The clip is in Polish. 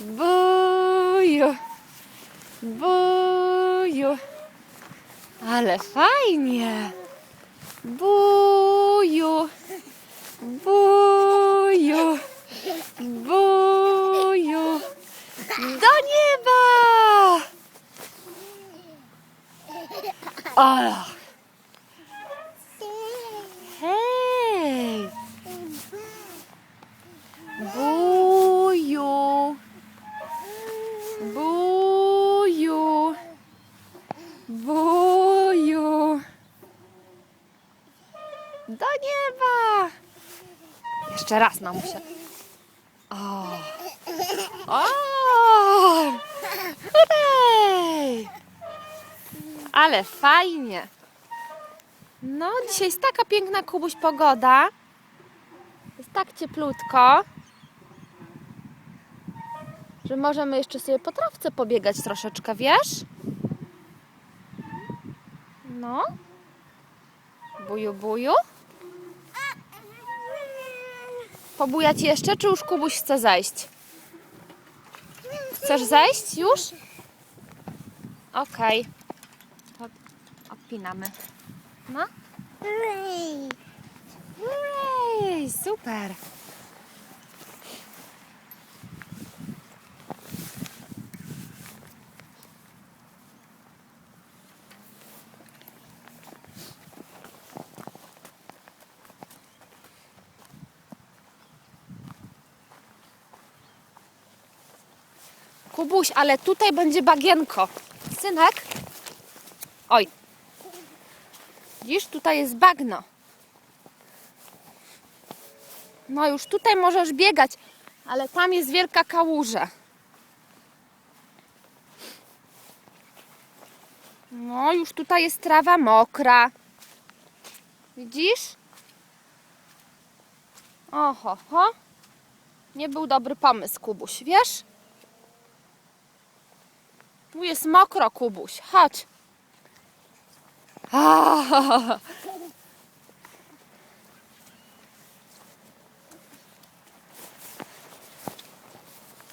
Buju. Buju. Ale fajnie. Buju. Buju. Buju. Do nieba. Ach. Hej. Buju. Buju. Buju. Do nieba. Jeszcze raz mamusia. O. O. Hurray. Ale fajnie. No, dzisiaj jest taka piękna kubuś pogoda. Jest tak cieplutko, że możemy jeszcze sobie po trawce pobiegać troszeczkę, wiesz? No. Buju, buju. Pobujać jeszcze, czy już Kubuś chce zejść? Chcesz zejść już? Okej. To odpinamy. No. Hurray, super. Kubuś, ale tutaj będzie bagienko. Synek? Oj. Widzisz, tutaj jest bagno. No już tutaj możesz biegać, ale tam jest wielka kałuża. No, już tutaj jest trawa mokra. Widzisz? Oho, ho. Nie był dobry pomysł, Kubuś, wiesz? Jest mokro, Kubuś. Chodź. Ah,